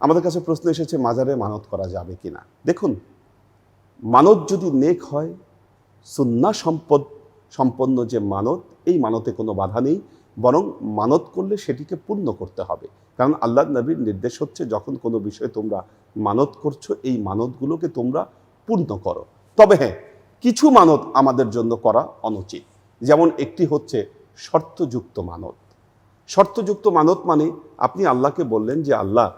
আমাদের কাছে প্রশ্ন এসেছে, মাজারে মানত করা যাবে কিনা? দেখুন, মানত যদি নেক হয় সুন্না সম্পদ, সম্পন্ন যে মানত, এই মানতে কোনো বাধা নেই, বরং মানত করলে সেটিকে পূর্ণ করতে হবে। কারণ আল্লাহ নবীর নির্দেশ হচ্ছে, যখন কোনো বিষয়ে তোমরা মানত করছ, এই মানতগুলোকে তোমরা পূর্ণ করো। তবে হ্যাঁ কিছু মানত আমাদের জন্য করা অনুচিত। যেমন একটি হচ্ছে শর্তযুক্ত মানত। শর্তযুক্ত মানত মানে আপনি আল্লাহকে বললেন যে, আল্লাহ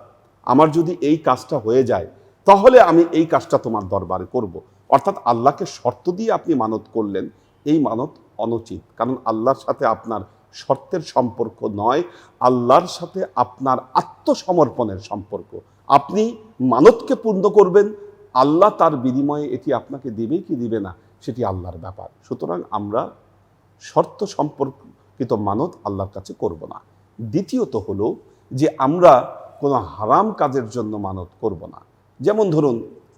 আমার যদি এই কাজটা হয়ে যায়, তাহলে আমি এই কাজটা তোমার দরবারে করব। অর্থাৎ আল্লাহকে শর্ত দিয়ে আপনি মানত করলেন, এই মানত অনুচিত। কারণ আল্লাহর সাথে আপনার শর্তের সম্পর্ক নয়, আল্লাহর সাথে আপনার আত্মসমর্পণের সম্পর্ক। আপনি মানতকে পূর্ণ করবেন, আল্লাহ তার বিনিময়ে এটি আপনাকে দিবে কি দিবে না, সেটি আল্লাহর ব্যাপার। সুতরাং আমরা শর্ত সম্পর্কিত মানত আল্লাহর কাছে করব না। দ্বিতীয়ত হলো যে আমরা কোনো হারাম কাজের জন্য মানত করব না। যেমন ধরুন,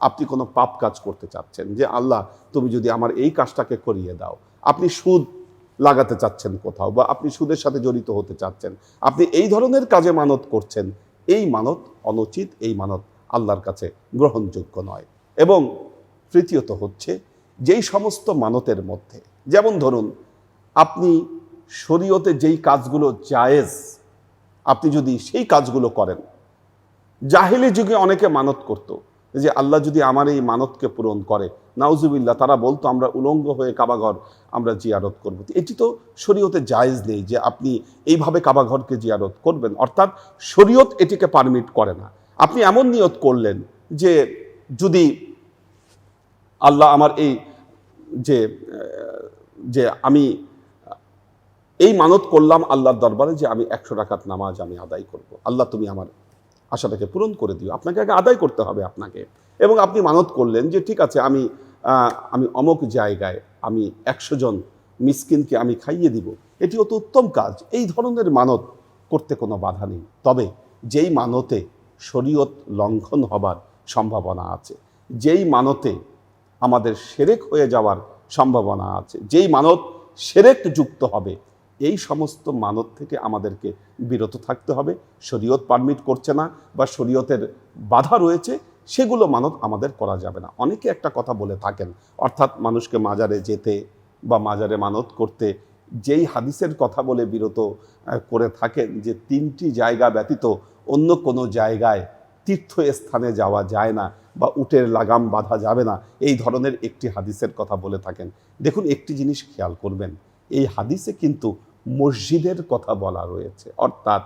আপনি কোনো পাপ কাজ করতে চাচ্ছেন যে, আল্লাহ, তুমি যদি আমার এই কাজটাকে করিয়ে দাও, আপনি সুদ লাগাতে চাচ্ছেন কোথাও বা আপনি সুদের সাথে জড়িত হতে চাচ্ছেন, আপনি এই ধরনের কাজে মানত করছেন, এই মানত অনুচিত, এই মানত আল্লাহর কাছে গ্রহণযোগ্য নয়। এবং তৃতীয়ত হচ্ছে, যেই সমস্ত মানতের মধ্যে, যেমন ধরুন, আপনি শরীয়তে যেই কাজগুলো জায়েজ আপনি যদি সেই কাজগুলো করেন। জাহিলি যুগে অনেকে মানত করত, যে আল্লাহ যদি আমার এই মানতকে পূরণ করে, নাউজুবিল্লাহ, তারা বলতো, আমরা উলঙ্গ হয়ে কাবাঘর আমরা জিয়ারত করব। এটি তো শরীয়তে জায়েজ নেই যে আপনি এইভাবে কাবাঘরকে জিয়ারত করবেন। অর্থাৎ শরীয়ত এটিকে পারমিট করে না। আপনি এমন নিয়ত করলেন যে যদি আল্লাহ আমার এই যে যে আমি এই মানত করলাম আল্লাহর দরবারে যে আমি একশো টাকার নামাজ আমি আদায় করব। আল্লাহ তুমি আমার আশাটাকে পূরণ করে দিও। আপনাকে আগে আদায় করতে হবে আপনাকে। এবং আপনি মানত করলেন যে ঠিক আছে, আমি আমি অমক জায়গায় আমি একশো জন মিসকিনকে আমি খাইয়ে দিব। এটি অত উত্তম কাজ। এই ধরনের মানত করতে কোনো বাধা নেই। তবে যেই মানতে শরীয়ত লঙ্ঘন হবার সম্ভাবনা আছে, যেই মানতে আমাদের সেরেক হয়ে যাওয়ার সম্ভাবনা আছে, যেই মানত সেরেক যুক্ত হবে এই সমস্ত মানত থেকে আমাদেরকে বিরত থাকতে হবে। শরীয়ত পারমিট করছে না বা শরীয়তের বাধা রয়েছে, সেগুলো মানত আমাদের করা যাবে না। অনেকে একটা কথা বলে থাকেন, অর্থাৎ মানুষকে মাজারে যেতে বা মাজারে মানত করতে যেই হাদিসের কথা বলে বিরত করে থাকেন যে তিনটি জায়গা ব্যতীত অন্য কোনো জায়গায় তীর্থস্থানে যাওয়া যায় না বা উটের লাগাম বাঁধা যাবে না, এই ধরনের একটি হাদিসের কথা বলে থাকেন। দেখুন, একটি জিনিস খেয়াল করবেন, এই হাদিসে কিন্তু মসজিদের কথা বলা রয়েছে। অর্থাৎ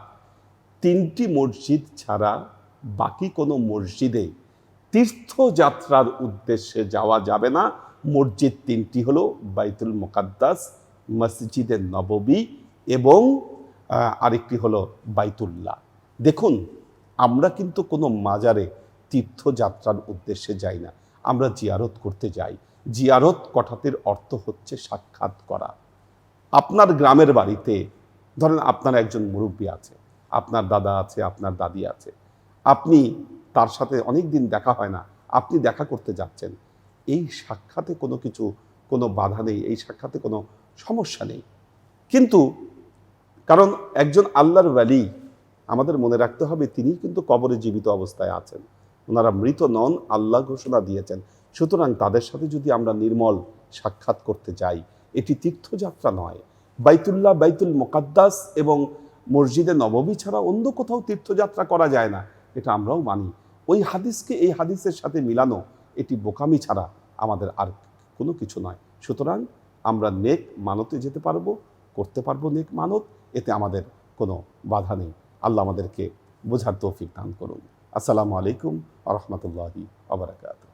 তিনটি মসজিদ ছাড়া বাকি কোনো মসজিদে তীর্থযাত্রার উদ্দেশ্যে যাওয়া যাবে না। মসজিদ তিনটি হলো বাইতুল মোকাদ্দাস মসজিদের নববী এবং আরেকটি হলো বাইতুল্লাহ। দেখুন, আমরা কিন্তু কোনো মাজারে তীর্থযাত্রার উদ্দেশ্যে যাই না। আমরা জিয়ারত করতে যাই। জিয়ারত কথাটির অর্থ হচ্ছে সাক্ষাৎ করা। আপনার গ্রামের বাড়িতে, ধরেন আপনার একজন মুরব্বী আছে, আপনার দাদা আছে, আপনার দাদি আছে, আপনি তার সাথে অনেক দিন দেখা হয় না, আপনি দেখা করতে যাচ্ছেন, এই সাক্ষাতে কোনো কিছু, কোনো বাধা নেই, এই সাক্ষাতে কোনো সমস্যা নেই। কিন্তু কারণ একজন আল্লাহর ওয়ালি, আমাদের মনে রাখতে হবে তিনি কিন্তু কবরে জীবিত অবস্থায় আছেন। ওনারা মৃত নন, আল্লাহ ঘোষণা দিয়েছেন। সুতরাং তাদের সাথে যদি আমরা নির্মল সাক্ষাৎ করতে যাই এটি তীর্থযাত্রা নয়। বাইতুল্লাহ, বাইতুল মোকাদ্দাস এবং মসজিদে নববী ছাড়া অন্য কোথাও তীর্থযাত্রা করা যায় না, এটা আমরাও মানি। ওই হাদিসকে, এই হাদিসের সাথে মিলানো, এটি বোকামি ছাড়া আমাদের আর কোনো কিছু নয়। সুতরাং আমরা নেক মানতে যেতে পারব, করতে পারব নেক মানত, এতে আমাদের কোনো বাধা নেই। আল্লাহ আমাদেরকে বোঝার তৌফিক দান করুন। আসসালামু আলাইকুম আ রহমতুল্লাহি আবরাকাত